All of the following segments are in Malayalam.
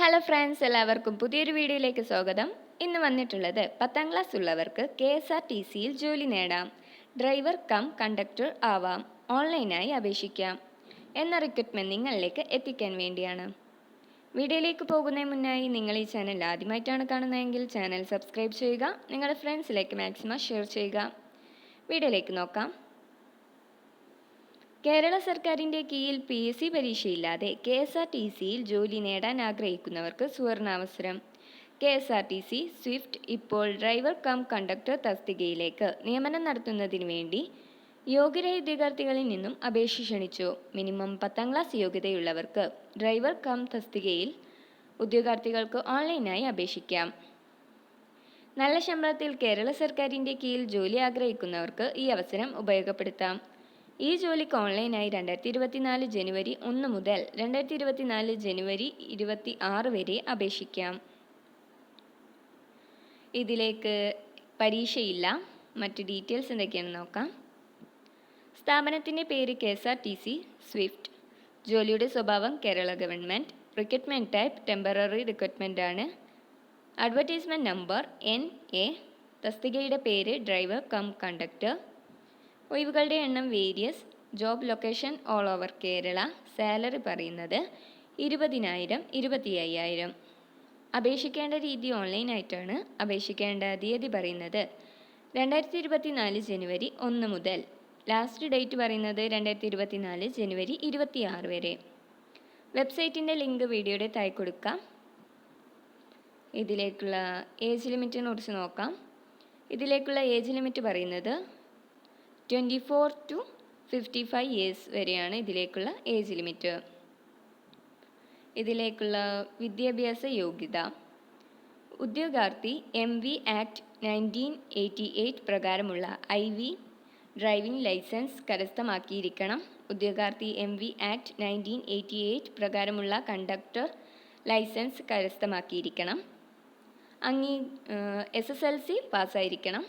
ഹലോ ഫ്രണ്ട്സ് എല്ലാവർക്കും പുതിയൊരു വീഡിയോയിലേക്ക് സ്വാഗതം. ഇന്ന് വന്നിട്ടുള്ളത് പത്താം ക്ലാസ് ഉള്ളവർക്ക് കെ എസ് ആർ ടി സിയിൽ ജോലി നേടാം. ഡ്രൈവർ കം കണ്ടക്ടർ ആവാം. ഓൺലൈനായി അപേക്ഷിക്കാം. എന്ന റിക്രൂട്ട്മെന്റ് നിങ്ങളിലേക്ക് എത്തിക്കാൻ വേണ്ടിയാണ്. വീഡിയോയിലേക്ക് പോകുന്നതിന് മുന്നായി നിങ്ങൾ ഈ ചാനൽ ആദ്യമായിട്ടാണ് കാണുന്നതെങ്കിൽ ചാനൽ സബ്സ്ക്രൈബ് ചെയ്യുക. നിങ്ങളുടെ ഫ്രണ്ട്സിലേക്ക് മാക്സിമം ഷെയർ ചെയ്യുക. വീഡിയോയിലേക്ക് നോക്കാം. കേരള സർക്കാരിന്റെ കീഴിൽ പി എസ് സി പരീക്ഷയില്ലാതെ കെ എസ് ആർ ടി സിയിൽ ജോലി നേടാൻ ആഗ്രഹിക്കുന്നവർക്ക് സുവർണാവസരം. K S R T C swift ഇപ്പോൾ ഡ്രൈവർ കം കണ്ടക്ടർ തസ്തികയിലേക്ക് നിയമനം നടത്തുന്നതിന് വേണ്ടി യോഗ്യരായ വിദ്യാർത്ഥികളിൽ നിന്നും അപേക്ഷ ക്ഷണിച്ചു. മിനിമം പത്താം ക്ലാസ് യോഗ്യതയുള്ളവർക്ക് ഡ്രൈവർ കം തസ്തികയിൽ ഉദ്യോഗാർത്ഥികൾക്ക് ഓൺലൈനായി അപേക്ഷിക്കാം. നല്ല ശമ്പളത്തിൽ കേരള സർക്കാരിന്റെ കീഴിൽ ജോലി ആഗ്രഹിക്കുന്നവർക്ക് ഈ അവസരം ഉപയോഗപ്പെടുത്താം. ഈ ജോലിക്ക് ഓൺലൈനായി രണ്ടായിരത്തി ഇരുപത്തിനാല് ജനുവരി ഒന്ന് മുതൽ രണ്ടായിരത്തി ഇരുപത്തിനാല് ജനുവരി ഇരുപത്തി ആറ് വരെ അപേക്ഷിക്കാം. ഇതിലേക്ക് പരീക്ഷയില്ല. മറ്റ് ഡീറ്റെയിൽസ് എന്തൊക്കെയാണെന്ന് നോക്കാം. സ്ഥാപനത്തിന്റെ പേര് K S R T C swift. ജോലിയുടെ സ്വഭാവം Kerala government recruitment type temporary recruitment ആണ്. Advertisement number N A. തസ്തികയുടെ പേര് ഡ്രൈവർ കം കണ്ടക്ടർ. ഒഴിവുകളുടെ എണ്ണം various job location all over Kerala salary പറയുന്നത് ഇരുപതിനായിരം ഇരുപത്തി അയ്യായിരം അപേക്ഷിക്കേണ്ട രീതി ഓൺലൈനായിട്ടാണ് അപേക്ഷിക്കേണ്ട തീയതി പറയുന്നത്. രണ്ടായിരത്തി ഇരുപത്തി നാല് ജനുവരി ഒന്ന് മുതൽ. ലാസ്റ്റ് ഡേറ്റ് പറയുന്നത് രണ്ടായിരത്തി ഇരുപത്തി നാല് ജനുവരി ഇരുപത്തി ആറ് വരെ. വെബ്സൈറ്റിന്റെ ലിങ്ക് വീഡിയോയുടെ തായി കൊടുക്കാം. ഇതിലേക്കുള്ള ഏജ് ലിമിറ്റിനെ കുറിച്ച് നോക്കാം. ഇതിലേക്കുള്ള ഏജ് ലിമിറ്റ് പറയുന്നത് twenty four to fifty five years വരെയാണ് ഇതിലേക്കുള്ള ഏജ് ലിമിറ്റ് ഇതിലേക്കുള്ള വിദ്യാഭ്യാസ യോഗ്യത. ഉദ്യോഗാർത്ഥി M V act nineteen eighty eight പ്രകാരമുള്ള ഐ വി ഡ്രൈവിംഗ് ലൈസൻസ് കരസ്ഥമാക്കിയിരിക്കണം. ഉദ്യോഗാർത്ഥി M V act nineteen eighty eight പ്രകാരമുള്ള കണ്ടക്ടർ ലൈസൻസ് കരസ്ഥമാക്കിയിരിക്കണം. അങ്ങീ എസ് എസ് എൽ സി പാസ്സായിരിക്കണം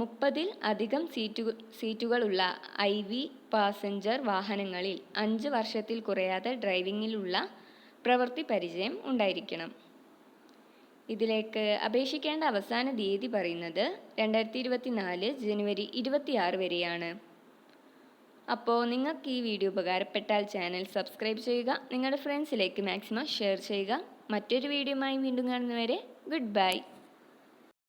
മുപ്പതിൽ അധികം സീറ്റുകൾ സീറ്റുകളുള്ള ഐ വി പാസഞ്ചർ വാഹനങ്ങളിൽ അഞ്ച് വർഷത്തിൽ കുറയാതെ ഡ്രൈവിങ്ങിലുള്ള പ്രവൃത്തി പരിചയം ഉണ്ടായിരിക്കണം. ഇതിലേക്ക് അപേക്ഷിക്കേണ്ട അവസാന തീയതി പറയുന്നത് രണ്ടായിരത്തി ഇരുപത്തി നാല് ജനുവരി ഇരുപത്തിയാറ് വരെയാണ്. അപ്പോൾ നിങ്ങൾക്ക് ഈ വീഡിയോ ഉപകാരപ്പെട്ടാൽ ചാനൽ സബ്സ്ക്രൈബ് ചെയ്യുക നിങ്ങളുടെ ഫ്രണ്ട്സിലേക്ക് മാക്സിമം ഷെയർ ചെയ്യുക. മറ്റൊരു വീഡിയോയുമായി വീണ്ടും കാണുന്നവരെ ഗുഡ് ബൈ.